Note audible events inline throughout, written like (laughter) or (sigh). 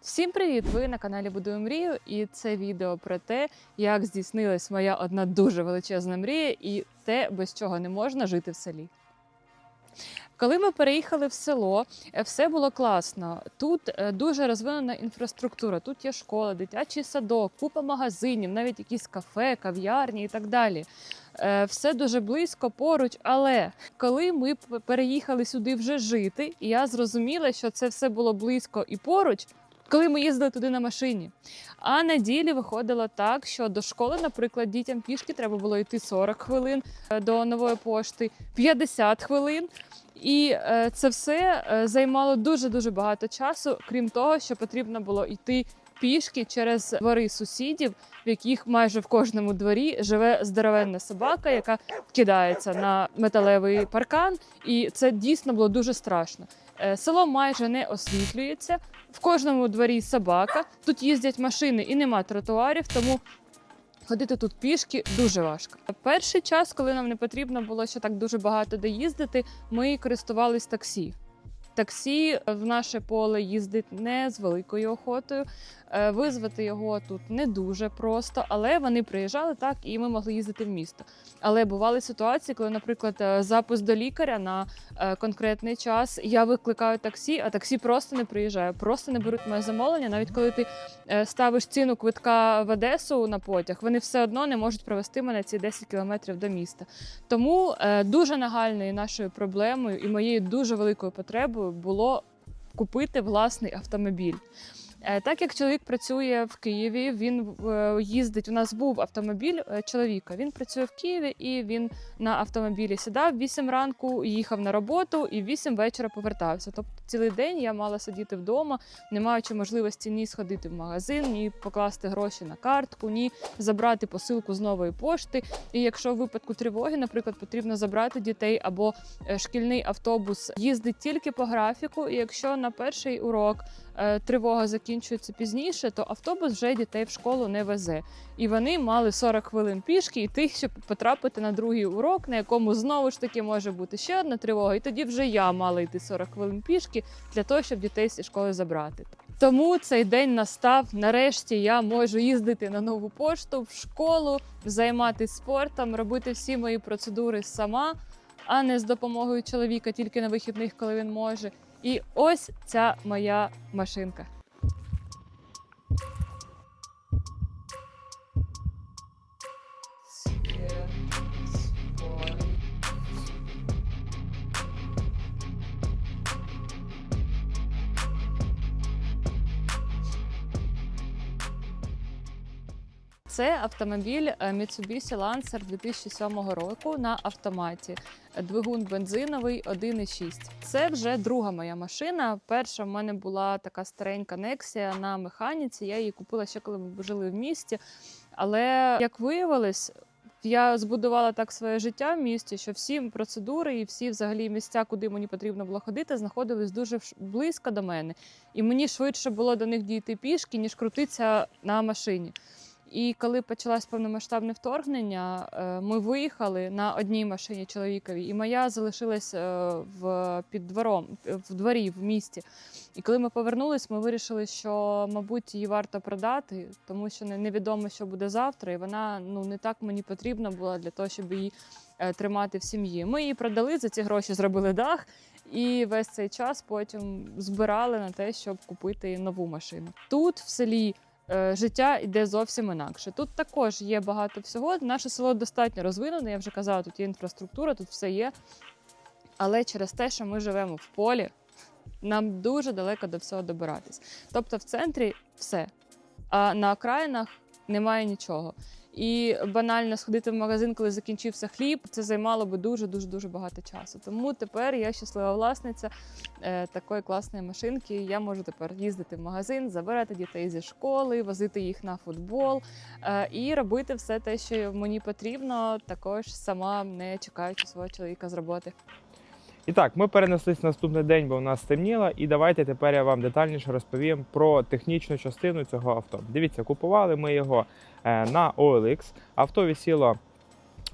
Всім привіт! Ви на каналі Будую мрію, і це відео про те, як здійснилась моя одна дуже величезна мрія, і те, без чого не можна жити в селі. Коли ми переїхали в село, е, все було класно. Тут е, дуже розвинена інфраструктура. Тут є школа, дитячий садок, купа магазинів, навіть якісь кафе, кав'ярні і так далі. Е, Все дуже близько поруч. Але коли ми переїхали сюди вже жити, я зрозуміла, що це все було близько і поруч, коли ми їздили туди на машині. А на ділі виходило так, що до школи, наприклад, дітям пішки треба було йти 40 хвилин, до нової пошти 50 хвилин. І е, це все е, займало дуже дуже багато часу, крім того, що потрібно було йти пішки через двори сусідів, в яких майже в кожному дворі живе здоровенна собака, яка кидається на металевий паркан, і це дійсно було дуже страшно. Е, Село майже не освітлюється. В кожному дворі собака. Тут їздять машини і нема тротуарів, тому ходити тут пішки дуже важко. Перший час, коли нам не потрібно було ще так дуже багато доїздити, ми користувались таксі. Таксі в наше поле їздить не з великою охотою. Е, Визвати його тут не дуже просто, але вони приїжджали так, і ми могли їздити в місто. Але бували ситуації, коли, наприклад, е, запис до лікаря на е, конкретний час, я викликаю таксі, а таксі просто не приїжджає, просто не беруть моє замовлення. Навіть коли ти ставиш ціну квитка в Одесу на потяг, вони все одно не можуть провести мене ці 10 кілометрів до міста. Тому дуже нагальною нашою проблемою і моєю дуже великою потребою було купити власний автомобіль. Е, Так як чоловік працює в Києві, він е, їздить. У нас був автомобіль е, чоловіка. Він працює в Києві і він на автомобілі сідав 8 ранку, їхав на роботу і в 8 вечора повертався. Тобто цілий день я мала сидіти вдома, не маючи можливості ні сходити в магазин, ні покласти гроші на картку, ні забрати посилку з нової пошти. І якщо в випадку тривоги, наприклад, потрібно забрати дітей або шкільний автобус їздить тільки по графіку, і якщо на перший урок тривога закінчується пізніше, то автобус вже дітей в школу не везе. І вони мали 40 хвилин пішки йти, щоб потрапити на другий урок, на якому знову ж таки може бути ще одна тривога. І тоді вже я мала йти 40 хвилин пішки для того, щоб дітей зі школи забрати. Тому цей день настав. Нарешті я можу їздити на нову пошту в школу, займатися спортом, робити всі мої процедури сама, а не з допомогою чоловіка тільки на вихідних, коли він може. І ось ця моя машинка. Це автомобіль е, Mitsubishi Lancer 2007 року на автоматі. Двигун бензиновий 1,6. Це вже друга моя машина. Перша в мене була така старенька Nexia на механіці. Я її купила ще коли ми жили в місті. Але як виявилось, я збудувала так своє життя в місті, що всі процедури і всі взагалі місця, куди мені потрібно було ходити, знаходились дуже близько до мене. І мені швидше було до них дійти пішки, ніж крутитися на машині. І коли почалось повномасштабне вторгнення, е, ми виїхали на одній машині чоловікові, і моя залишилась е, в під двором, в дворі в місті. І коли ми повернулись, ми вирішили, що мабуть її варто продати, тому що невідомо, що буде завтра, і вона ну не так мені потрібна була для того, щоб її е, тримати в сім'ї. Ми її продали за ці гроші, зробили дах. І весь цей час потім збирали на те, щоб купити нову машину. Тут в селі життя йде зовсім інакше. Тут також є багато всього. Наше село достатньо розвинене, я вже казала, тут є інфраструктура, тут все є. Але через те, що ми живемо в полі, нам дуже далеко до всього добиратись. Тобто в центрі все, а на окраїнах немає нічого. І банально сходити в магазин, коли закінчився хліб, це займало би дуже дуже дуже багато часу. Тому тепер я щаслива власниця е, такої класної машинки. Я можу тепер їздити в магазин, забирати дітей зі школи, возити їх на футбол е, і робити все те, що мені потрібно, також сама не чекаючи свого чоловіка з роботи. І так, ми перенеслись на наступний день, бо у нас стемніло. І давайте тепер я вам детальніше розповім про технічну частину цього авто. Дивіться, купували ми його на OLX. Авто висіло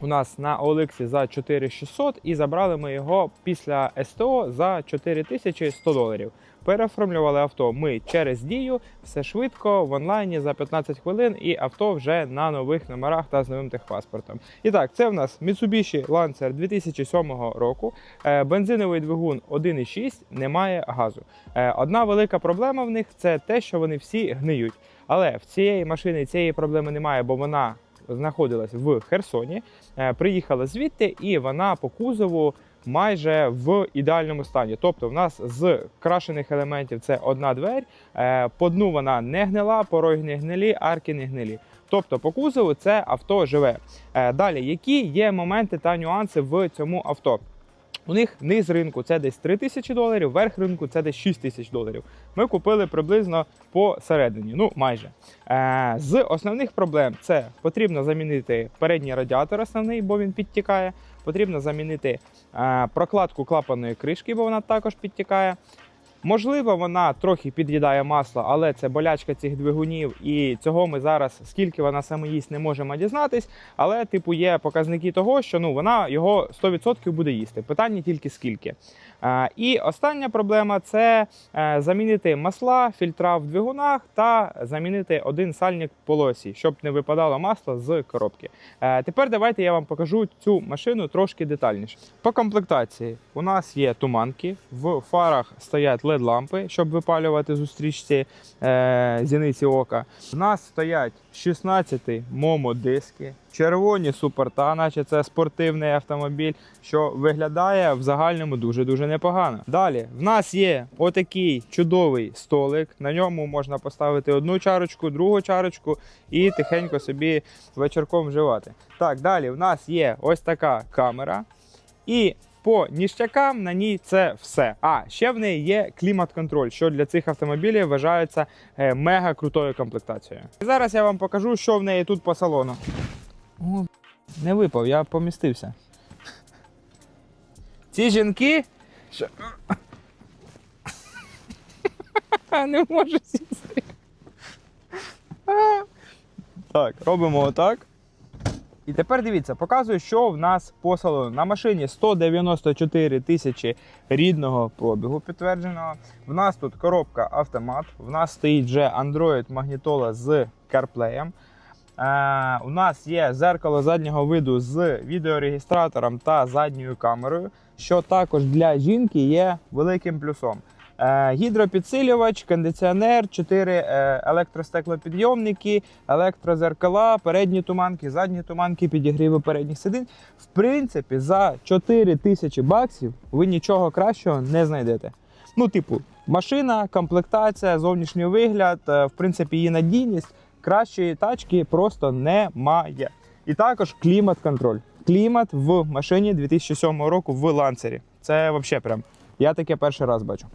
у нас на OLX за 4600 і забрали ми його після СТО за 4100 доларів. Переоформлювали авто ми через дію, все швидко в онлайні за 15 хвилин, і авто вже на нових номерах та з новим техпаспортом. І так, це в нас Mitsubishi Lancer 2007 року. Е, Бензиновий двигун 1,6, немає газу. Е, Одна велика проблема в них це те, що вони всі гниють. Але в цієї машини цієї проблеми немає, бо вона знаходилась в Херсоні. Е, Приїхала звідти, і вона по кузову майже в ідеальному стані. Тобто, в нас з крашених елементів це одна двері, е, по дну вона не гнила, пороги не гнилі, арки не гнилі. Тобто по кузову це авто живе. Е, Далі, які є моменти та нюанси в цьому авто? У них низ ринку це десь 3 тисячі доларів, верх ринку це десь 6 тисяч доларів. Ми купили приблизно посередині, ну майже. Е, з основних проблем це потрібно замінити передній радіатор основний, бо він підтікає. Потрібно замінити е, прокладку клапаної кришки, бо вона також підтікає. Можливо, вона трохи під'їдає масло, але це болячка цих двигунів, і цього ми зараз, скільки вона саме їсть, не можемо дізнатись. Але, типу, є показники того, що ну вона його 100% буде їсти. Питання тільки скільки. І остання проблема це е, замінити масла, фільтра в двигунах та замінити один сальник полосі, щоб не випадало масло з коробки. Е, тепер давайте я вам покажу цю машину трошки детальніше. По комплектації у нас є туманки, в фарах стоять led лампи щоб випалювати зустрічці е, зіниці ока. У нас стоять 16 момо диски, червоні супорта, наче це спортивний автомобіль, що виглядає в загальному дуже-дуже непогано. Далі в нас є отакий чудовий столик. На ньому можна поставити одну чарочку, другу чарочку і тихенько собі вечірком вживати. Так, далі в нас є ось така камера. І по ніштякам на ній це все. А ще в неї є клімат-контроль, що для цих автомобілів вважається е, мега крутою комплектацією. І зараз я вам покажу, що в неї тут по салону. О, не випав, я помістився. Ці жінки. Що... (laughs) Не можу сісти. Так, робимо отак. І тепер дивіться, показую, що в нас по. На машині 194 тисячі рідного пробігу підтвердженого. В нас тут коробка автомат. В нас стоїть вже Android магнітола з CarPlay. Е, у нас є зеркало заднього виду з відеорегістратором та задньою камерою, що також для жінки є великим плюсом. Е, Гідропідсилювач, кондиціонер, 4 е, електростеклопідйомники, електрозеркала, передні туманки, задні туманки, підігріви передніх сидінь. В принципі, за 4 тисячі баксів ви нічого кращого не знайдете. Ну, типу, машина, комплектація, зовнішній вигляд, в принципі, її надійність. Кращої тачки просто немає. І також клімат-контроль. Клімат в машині 2007 року в ланцері. Це взагалі прям. Я таке перший раз бачу.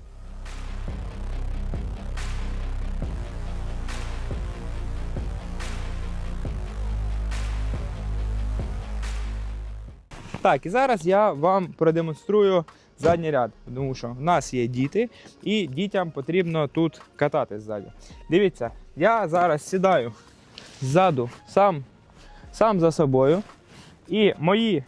Так, і зараз я вам продемонструю задній ряд, тому що в нас є діти, і дітям потрібно тут кататись ззаді. Дивіться, я зараз сідаю ззаду сам, сам за собою, і мої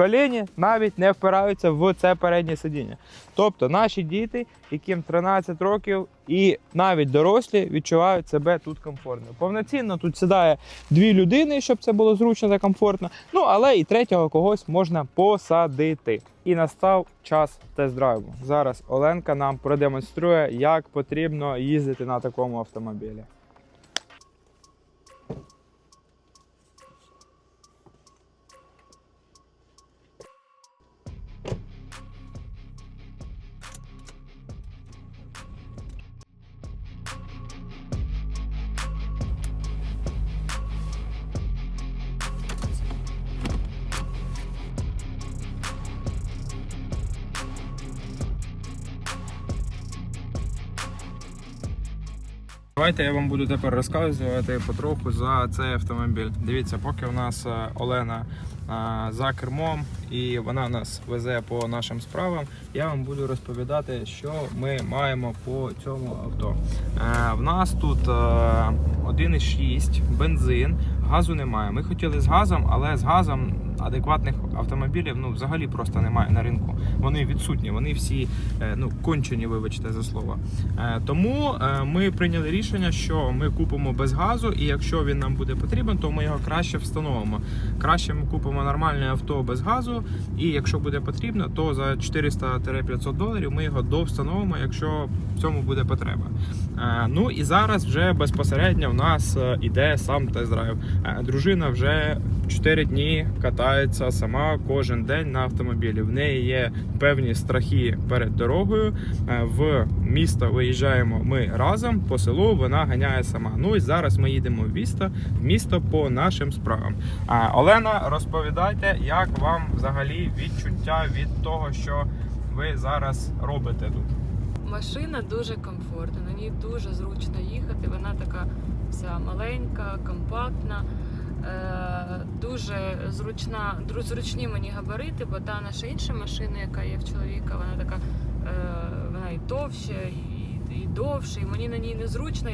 коліні навіть не впираються в це переднє сидіння. Тобто наші діти, яким 13 років, і навіть дорослі відчувають себе тут комфортно. Повноцінно тут сідає дві людини, щоб це було зручно та комфортно. Ну але і третього когось можна посадити. І настав час тест-драйву. Зараз Оленка нам продемонструє, як потрібно їздити на такому автомобілі. Давайте я вам буду тепер розказувати потроху за цей автомобіль. Дивіться, поки у нас е, Олена за кермом і вона нас везе по нашим справам. Я вам буду розповідати, що ми маємо по цьому авто. Е, в нас тут е, 1,6 бензин, газу немає. Ми хотіли з газом, але з газом адекватних автомобілів ну взагалі просто немає на ринку. Вони відсутні, вони всі е, ну кончені, вибачте за слово. Е, Тому е, ми прийняли рішення, що ми купимо без газу, і якщо він нам буде потрібен, то ми його краще встановимо. Краще ми купимо нормальне авто без газу, і якщо буде потрібно, то за 400-500 доларів ми його довстановимо, якщо в цьому буде потреба. Е, Ну і зараз вже безпосередньо в нас е, іде сам тест-драйв. Е, Дружина вже 4 дні катається сама кожен день на автомобілі. В неї є певні страхи перед дорогою. Е, В місто виїжджаємо ми разом, по селу вона ганяє сама. Ну і зараз ми їдемо в місто, в місто по нашим справам. Олена, розповідайте, як вам взагалі відчуття від того, що ви зараз робите тут. Машина дуже комфортна, на ній дуже зручно їхати. Вона така вся маленька, компактна. Е, дуже зручна, зручні мені габарити, бо та наша інша машина, яка є в чоловіка, вона така, е, вона і товща, і, і довше, і мені на ній незручно.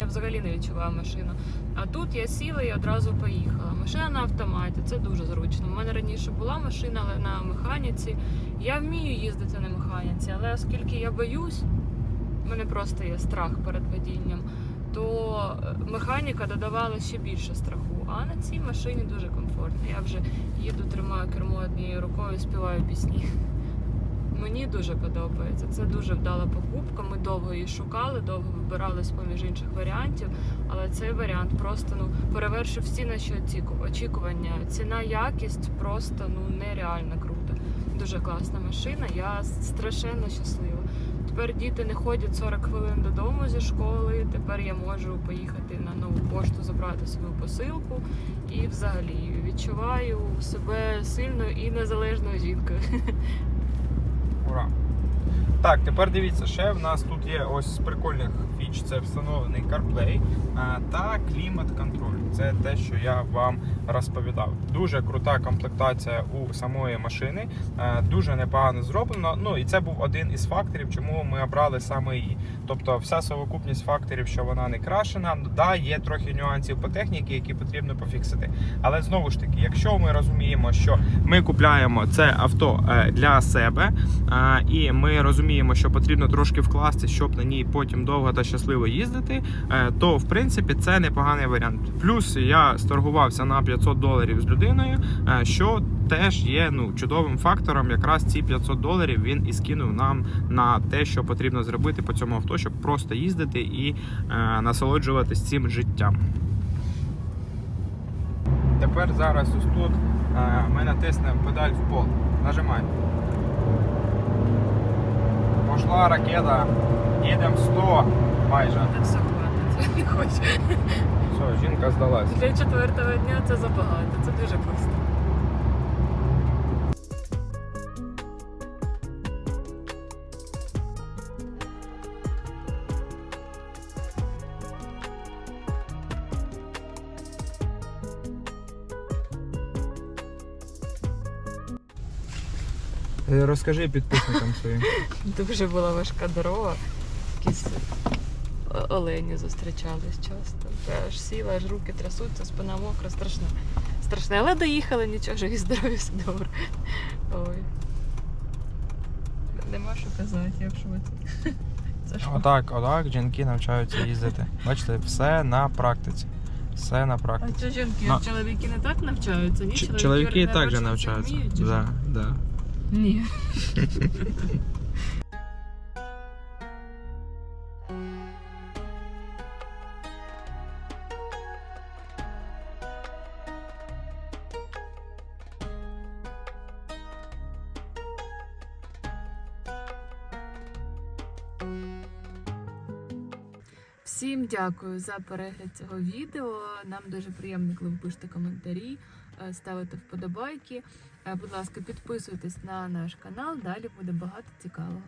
Я взагалі не відчуваю машину. А тут я сіла і одразу поїхала. Машина на автоматі, це дуже зручно. У мене раніше була машина але на механіці. Я вмію їздити на механіці, але оскільки я боюсь, мене просто є страх перед водінням, то е, механіка додавала ще більше страху. А на цій машині дуже комфортно. Я вже їду, тримаю кермо однією рукою, співаю пісні. Мені дуже подобається. Це дуже вдала покупка. Ми довго її шукали, довго вибирали з поміж інших варіантів. Але цей варіант просто ну перевершив всі наші очікування. Ціна, якість просто ну нереально круто. Дуже класна машина. Я страшенно щаслива. Тепер діти не ходять 40 хвилин додому зі школи. Тепер я можу поїхати на нову пошту, забрати свою посилку. І взагалі відчуваю себе сильною і незалежною жінкою. (laughs) Так, тепер дивіться, ще в нас тут є ось з прикольних фіч, це встановлений CarPlay та клімат-контроль. Це те, що я вам розповідав. Дуже крута комплектація у самої машини, дуже непогано зроблено. Ну і це був один із факторів, чому ми обрали саме її. Тобто, вся совокупність факторів, що вона не крашена, да, є трохи нюансів по техніці, які потрібно пофіксити. Але знову ж таки, якщо ми розуміємо, що ми купляємо це авто е, для себе, і ми розуміємо, що потрібно трошки вкласти, щоб на ній потім довго та щасливо їздити, е, то в принципі це непоганий варіант. Плюс я сторгувався на 500 доларів з людиною, е, що теж є ну чудовим фактором. Якраз ці 500 доларів він і скинув нам на те, що потрібно зробити по цьому авто, щоб просто їздити і е, насолоджуватись цим життям. Тепер зараз ось тут е, ми натиснемо педаль в пол. Нажимай. Пошла ракета. Їдемо 100 майже. Так все хватить. Не хочу. Все, жінка здалась. Для четвертого дня це забагато. Це дуже просто. Е, Розкажи підписникам своїм. (laughs) Дуже була важка дорога. Якісь о- олені зустрічались часто. Та аж сіла, аж руки трясуться, спина мокра, страшне. Страшне. Але доїхали, нічого, живі здорові, все добре. Ой. Нема що казати, я в шоці. Це ж Отак, отак жінки навчаються їздити. Бачите, все на практиці. Все на А практиці. це жінки, На- чоловіки не так навчаються, ні? Ч- Чоловіки і так же навчаються. Да, да. Ні. Всім дякую за перегляд цього відео. Нам дуже приємно, коли ви пишете коментарі, е, ставите вподобайки. Е, Будь ласка, підписуйтесь на наш канал, далі буде багато цікавого.